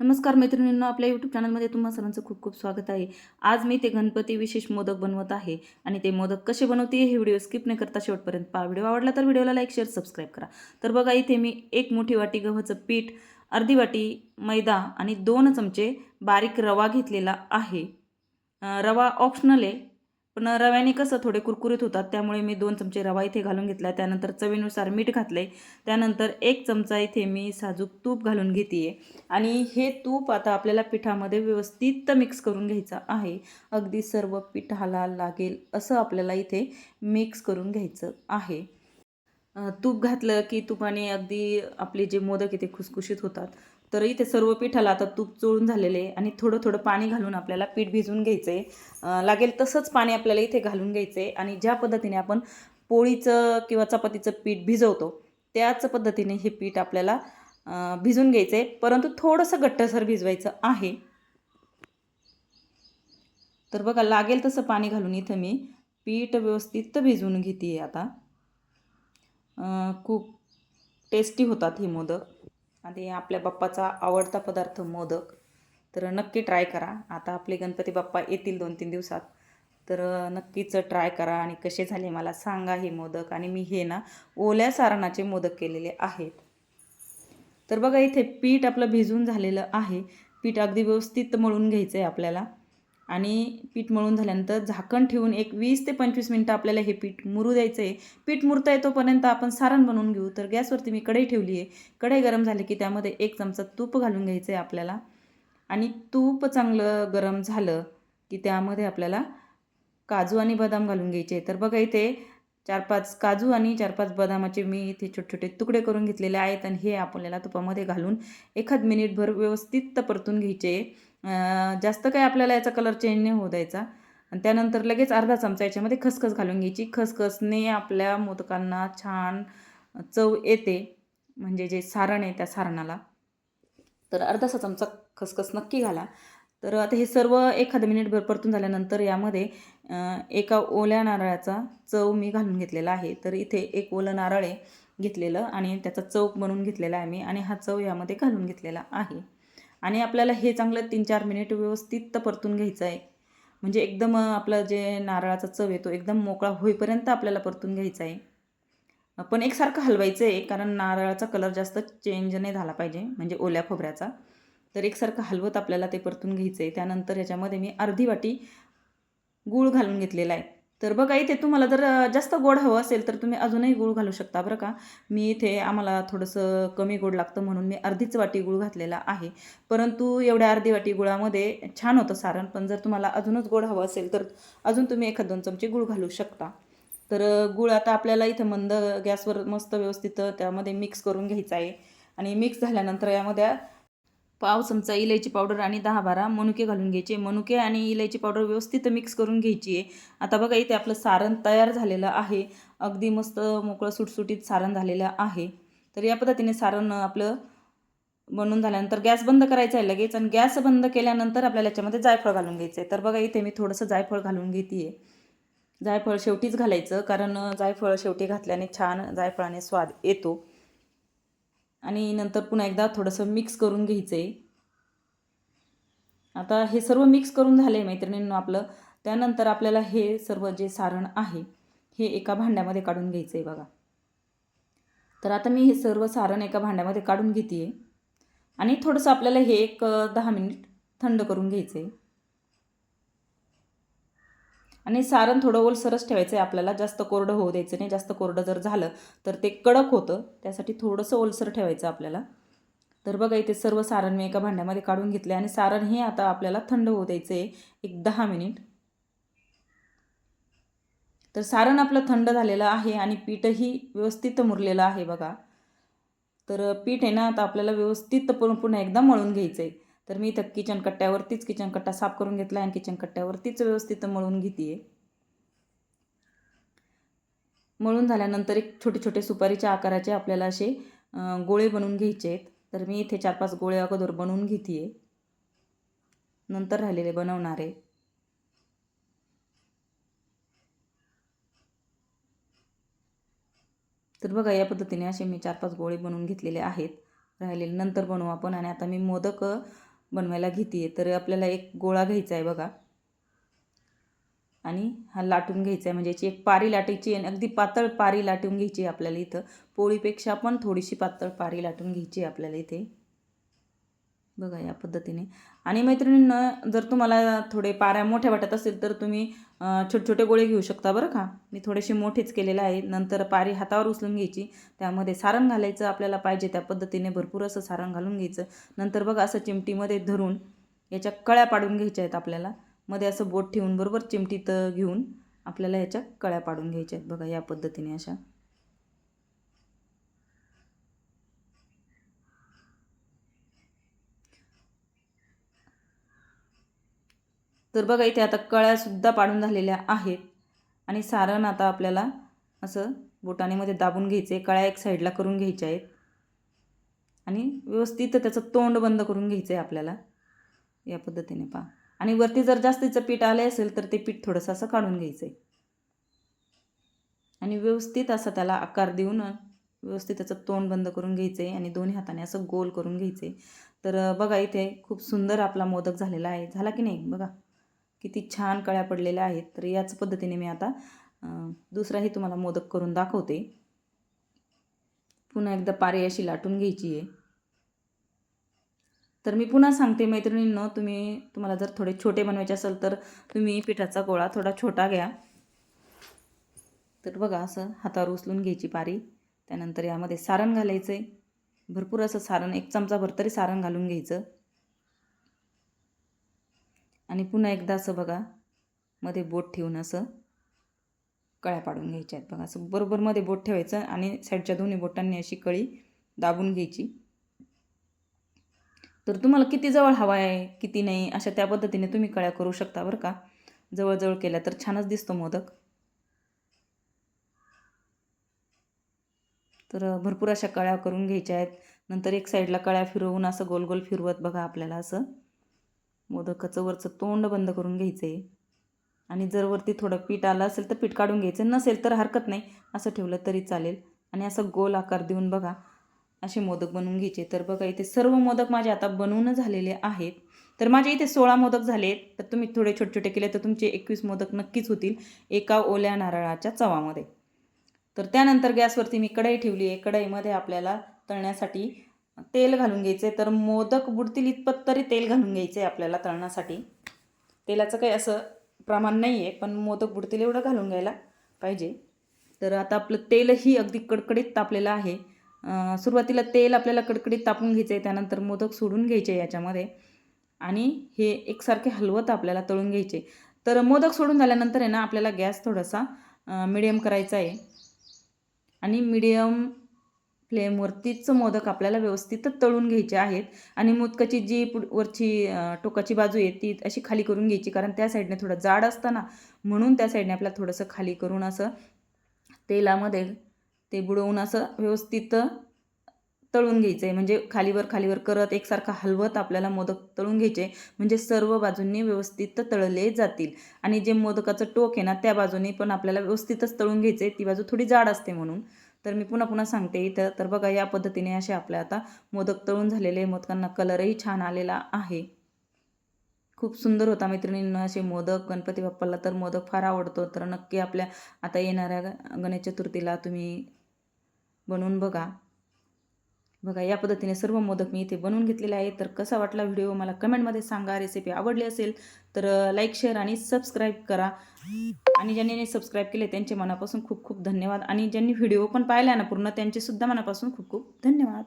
नमस्कार मैत्रिणींनो आपल्या यूट्यूब चॅनलमध्ये तुम्हा सर्वांचं खूप खूप स्वागत आहे. आज मी ते गणपती विशेष मोदक बनवत आहे आणि ते मोदक कसे बनवते हे व्हिडिओ स्किप न करता शेवटपर्यंत पहा. व्हिडिओ आवडला तर व्हिडिओला लाईक शेअर सबस्क्राईब करा. तर बघा इथे मी एक मोठी वाटी गव्हाचं पीठ अर्धी वाटी मैदा आणि दोन चमचे बारीक रवा घेतलेला आहे. रवा ऑप्शनल आहे. पण रव्याने कसं थोडे कुरकुरीत होतात त्यामुळे मी दोन चमचे रवा इथे घालून घेतला त्यानंतर चवीनुसार मीठ घातले त्यानंतर एक चमचा इथे मी साजूक तूप घालून घेते आणि हे तूप आता आपल्याला पिठामध्ये व्यवस्थित मिक्स करून घ्यायचं आहे. अगदी सर्व पिठाला लागेल असं आपल्याला इथे मिक्स करून घ्यायचं आहे. तूप घातलं की तुपाने अगदी आपले जे मोदक आहे ते खुसखुशीत होतात. तर इथे सर्व पिठाला आता तूप चोळून झालेले आहे आणि थोडं थोडं पाणी घालून आपल्याला पीठ भिजवून घ्यायचं आहे लागेल तसंच पाणी आपल्याला इथे घालून घ्यायचं आहे आणि ज्या पद्धतीने आपण पोळीचं किंवा चपातीचं पीठ भिजवतो त्याच पद्धतीने हे पीठ आपल्याला भिजून घ्यायचं आहे परंतु थोडंसं घट्टसर भिजवायचं आहे. तर बघा लागेल तसं पाणी घालून इथं मी पीठ व्यवस्थित भिजवून घेते आता. खूप टेस्टी होतात हे मोदक. आणि आपल्या बाप्पाचा आवडता पदार्थ मोदक. तर नक्की ट्राय करा. आता आपले गणपती बाप्पा येतील दोन तीन दिवसात. तर नक्कीच ट्राय करा आणि कसे झाले मला सांगा हे मोदक. आणि मी हे ना ओल्या सारणाचे मोदक केलेले आहेत. तर बघा इथे पीठ आपलं भिजून झालेलं आहे. पीठ अगदी व्यवस्थित मळून घ्यायचं आहे आपल्याला. आणि पीठ मळून झाल्यानंतर झाकण ठेवून एक वीस ते पंचवीस मिनटं आपल्याला हे पीठ मुरू द्यायचं आहे पीठ मुरता येतोपर्यंत आपण सारण बनवून घेऊ. तर गॅसवरती मी कढई ठेवली आहे. कढई गरम झाली की त्यामध्ये एक चमचा तूप घालून घ्यायचं आहे आपल्याला. आणि तूप चांगलं गरम झालं की त्यामध्ये आपल्याला काजू आणि बदाम घालून घ्यायचे. तर बघा इथे चार पाच काजू आणि चार पाच बदामाचे मी इथे छोटे छोटे तुकडे करून घेतलेले आहेत आणि हे आपल्याला तुपामध्ये घालून एखाद मिनिटभर व्यवस्थित परतून घ्यायचे. जास्त काही आपल्याला याचा कलर चेंज नाही होऊ द्यायचा. आणि त्यानंतर लगेच अर्धा चमचा याच्यामध्ये खसखस घालून घ्यायची. खसखसने आपल्या मोदकांना छान चव येते. म्हणजे जे सारण आहे त्या सारणाला. तर अर्धासा चमचा खसखस नक्की घाला. तर आता हे सर्व एखादं मिनिटभर परतून झाल्यानंतर यामध्ये एका ओल्या नारळाचा चव मी घालून घेतलेला आहे. तर इथे एक ओलं नारळ आहे घेतलेलं आणि त्याचा चव बनवून घेतलेला आहे मी आणि हा चव यामध्ये घालून घेतलेला आहे. आणि आपल्याला हे चांगलं तीन चार मिनिट व्यवस्थित परतून घ्यायचं आहे. म्हणजे एकदम आपलं जे नारळाचा चव येतो एकदम मोकळा होईपर्यंत आपल्याला परतून घ्यायचा आहे. पण एकसारखं हलवायचं आहे कारण नारळाचा कलर जास्त चेंज नाही झाला पाहिजे म्हणजे ओल्या खोबऱ्याचा. तर एकसारखं हलवत आपल्याला ते परतून घ्यायचं आहे. त्यानंतर याच्यामध्ये मी अर्धी वाटी गूळ घालून घेतलेला आहे. तर बघा इथे तुम्हाला जर जास्त गोड हवं असेल तर तुम्ही अजूनही गूळ घालू शकता बरं का. मी इथे आम्हाला थोडंसं कमी गोड लागतं म्हणून मी अर्धीच वाटी गूळ घातलेला आहे. परंतु एवढ्या अर्धी वाटी गुळामध्ये छान होतं सारण पण जर तुम्हाला अजूनच गोड हवं असेल तर अजून तुम्ही एखाद दोन चमचे गूळ घालू शकता. तर गूळ आता आपल्याला इथं मंद गॅसवर मस्त व्यवस्थित त्यामध्ये मिक्स करून घ्यायचं आहे. आणि मिक्स झाल्यानंतर यामध्ये पाव चमचा इलायची पावडर आणि दहा बारा मनुके घालून घ्यायचे. मनुके आणि इलायची पावडर व्यवस्थित मिक्स करून घ्यायची आहे. आता बघा इथे आपलं सारण तयार झालेलं आहे. अगदी मस्त मोकळं सुटसुटीत सारण झालेलं आहे. तर या पद्धतीने सारण आपलं बनवून झाल्यानंतर गॅस बंद करायचा आहे लगेच आणि गॅस बंद केल्यानंतर आपल्याला याच्यामध्ये जायफळ घालून घ्यायचं आहे. तर बघा इथे मी थोडंसं जायफळ घालून घेते आहे जायफळ शेवटीच घालायचं कारण जायफळ शेवटी घातल्याने छान जायफळाने स्वाद येतो. आणि नंतर पुन्हा एकदा थोडंसं मिक्स करून घ्यायचं आहे आता हे सर्व मिक्स करून झाले मैत्रिणींनो आपलं. त्यानंतर आपल्याला हे सर्व जे सारण आहे हे एका भांड्यामध्ये काढून घ्यायचं आहे बघा. तर आता मी हे सर्व सारण एका भांड्यामध्ये काढून घेते आहे आणि थोडंसं आपल्याला हे एक दहा मिनिट थंड करून घ्यायचं आहे आणि सारण थोडं ओलसरच ठेवायचं आहे आपल्याला जास्त कोरडं होऊ द्यायचं नाही. जास्त कोरडं जर झालं तर ते कडक होतं. त्यासाठी थोडंसं ओलसर ठेवायचं आपल्याला. तर बघा इथे सर्व सारण मी एका भांड्यामध्ये काढून घेतले आणि सारण हे आता आपल्याला थंड होऊ द्यायचं आहे एक दहा मिनिट. तर सारण आपलं थंड झालेलं आहे आणि पीठही व्यवस्थित मुरलेलं आहे बघा. तर पीठ आहे ना आता आपल्याला व्यवस्थित पुन्हा पुन्हा एकदा मळून घ्यायचं आहे तर मी इथं किचन कट्ट्यावरतीच किचन कट्टा साफ करून घेतला आणि किचन कट्ट्यावरतीच व्यवस्थित मळून घेते आहे मळून झाल्यानंतर एक छोटे छोटे सुपारीच्या आकाराचे आपल्याला असे गोळे बनवून घ्यायचे आहेत. तर मी इथे चार पाच गोळे अगोदर बनवून घेते आहे नंतर राहिलेले बनवणार आहे. तर बघा या पद्धतीने असे मी चार पाच गोळे बनवून घेतलेले आहेत. राहिलेले नंतर बनवू आपण आणि आता मी मोदक बनवायला घेते आहे तर आपल्याला एक गोळा घ्यायचा आहे बघा. आणि हा लाटून घ्यायचा आहे म्हणजे याची एक पारी लाटायची आणि अगदी पातळ पारी लाटून घ्यायची आहे आपल्याला इथं. पोळीपेक्षा पण थोडीशी पातळ पारी लाटून घ्यायची आहे आपल्याला इथे. बघा या पद्धतीने. आणि मैत्रिणींना जर तुम्हाला थोडे पाऱ्या मोठ्या वाटत असेल तर तुम्ही छोटे छोटे गोळे घेऊ शकता बरं का. मी थोडेसे मोठेच केलेले आहे. नंतर पारी हातावर उचलून घ्यायची. त्यामध्ये सारण घालायचं आपल्याला पाहिजे त्या पद्धतीने भरपूर असं सारण घालून घ्यायचं. नंतर बघा असं चिमटीमध्ये धरून याच्या कळ्या पाडून घ्यायच्या आहेत आपल्याला. मध्ये असं बोट ठेवून बरोबर चिमटीत घेऊन आपल्याला याच्या कळ्या पाडून घ्यायच्या आहेत. बघा या पद्धतीने अशा. तर बघा इथे आता कळ्यासुद्धा पाडून झालेल्या आहेत. आणि सारण आता आपल्याला असं बोटाणीमध्ये दाबून घ्यायचं आहे कळ्या एक साईडला करून घ्यायच्या आहेत. आणि व्यवस्थित त्याचं तोंड बंद करून घ्यायचं आहे आपल्याला. या पद्धतीने पहा. आणि वरती जर जास्तीचं पीठ आलं असेल तर ते पीठ थोडंसं असं काढून घ्यायचं आहे आणि व्यवस्थित असं त्याला आकार देऊन व्यवस्थित त्याचं तोंड बंद करून घ्यायचं आहे आणि दोन्ही हाताने असं गोल करून घ्यायचं आहे तर बघा इथे खूप सुंदर आपला मोदक झालेला आहे. झाला की नाही? बघा. किती छान कळ्या पडलेल्या आहेत. तर याच पद्धतीने मी आता दुसराही तुम्हाला मोदक करून दाखवते. पुन्हा एकदा पारी अशी लाटून घ्यायची आहे. तर मी पुन्हा सांगते मैत्रिणींनो तुम्ही तुम्हाला जर थोडे छोटे बनवायचे असेल तर तुम्ही पिठाचा गोळा थोडा छोटा घ्या. तर बघा असं हातावर उचलून घ्यायची पारी. त्यानंतर यामध्ये सारण घालायचं आहे भरपूर असं सारण एक चमचाभर तरी सारण घालून घ्यायचं. आणि पुन्हा एकदा असं बघा मध्ये बोट ठेवून असं कळ्या पाडून घ्यायच्या आहेत बघा. असं बरोबर मध्ये बोट ठेवायचं आणि साईडच्या दोन्ही बोटांनी अशी कळी दाबून घ्यायची. तर तुम्हाला किती जवळ हवा आहे किती नाही अशा त्या पद्धतीने तुम्ही कळ्या करू शकता बरं का. जवळजवळ केल्या तर छानच दिसतो मोदक. तर भरपूर अशा कळ्या करून घ्यायच्या आहेत. नंतर एक साईडला कळ्या फिरवून असं गोल गोल फिरवत बघा आपल्याला असं. मोदकाचं वरचं तोंड बंद करून घ्यायचं आहे आणि जर वरती थोडं पीठ आलं असेल तर पीठ काढून घ्यायचं नसेल तर हरकत नाही. असं ठेवलं तरी चालेल. आणि असं गोल आकार देऊन बघा असे मोदक बनवून घ्यायचे. तर बघा इथे सर्व मोदक माझे आता बनवून झालेले आहेत. तर माझे इथे सोळा मोदक झाले तर तुम्ही थोडे छोटे छोटे केले तर तुमचे एकवीस मोदक नक्कीच होतील. एका ओल्या नारळाच्या चवामध्ये. तर त्यानंतर गॅसवरती मी कढई ठेवली आहे. कढईमध्ये आपल्याला तळण्यासाठी तेल घालून घ्यायचं. आहे तर मोदक बुडतील इतपत तरी तेल घालून घ्यायचं आहे आपल्याला तळण्यासाठी. तेलाचं काही असं प्रमाण नाही आहे पण मोदक बुडतील एवढं घालून घ्यायला पाहिजे. तर आता आपलं तेलही अगदी कडकडीत तापलेलं आहे. सुरुवातीला तेल आपल्याला कडकडीत तापून घ्यायचं आहे त्यानंतर मोदक सोडून घ्यायचे याच्यामध्ये. आणि हे एकसारखे हलवत आपल्याला तळून घ्यायचे. तर मोदक सोडून झाल्यानंतर आहे ना आपल्याला गॅस थोडासा मिडियम करायचा आहे. आणि मिडियम फ्लेमवरतीच मोदक आपल्याला व्यवस्थित तळून घ्यायचे आहेत. आणि मोदकाची जी वरची टोकाची बाजू आहे ती अशी खाली करून घ्यायची. कारण त्या साईडने थोडं जाड असतं ना म्हणून त्या साईडने आपल्याला थोडंसं खाली करून असं तेलामध्ये ते बुडवून असं व्यवस्थित तळून घ्यायचं आहे म्हणजे खालीवर खालीवर करत एकसारखा हलवत आपल्याला मोदक तळून घ्यायचे. म्हणजे सर्व बाजूंनी व्यवस्थित तळले जातील. आणि जे मोदकाचं टोक आहे ना त्या बाजूने पण आपल्याला व्यवस्थितच तळून घ्यायचं आहे ती बाजू थोडी जाड असते म्हणून. तर मी पुन्हा पुन्हा सांगते इथं. तर बघा या पद्धतीने असे आपल्या आता मोदक तळून झालेले मोदकांना कलरही छान आलेला आहे. खूप सुंदर होता मैत्रिणींना असे मोदक. गणपती बाप्पाला तर मोदक फार आवडतो. तर नक्की आपल्या आता येणाऱ्या गणेश चतुर्थीला तुम्ही बनवून बघा. बघा या पद्धतीने सर्व मोदक मी इथे बनवून घेतलेले आहे तर कसा वाटला व्हिडिओ मला कमेंटमध्ये सांगा. रेसिपी आवडली असेल तर लाईक शेअर आणि सबस्क्राईब करा. आणि ज्यांनी सबस्क्राईब केले त्यांचे मनापासून खूप खूप धन्यवाद. आणि ज्यांनी व्हिडिओ पण पाहिला ना पूर्ण त्यांचे सुद्धा मनापासून खूप खूप धन्यवाद.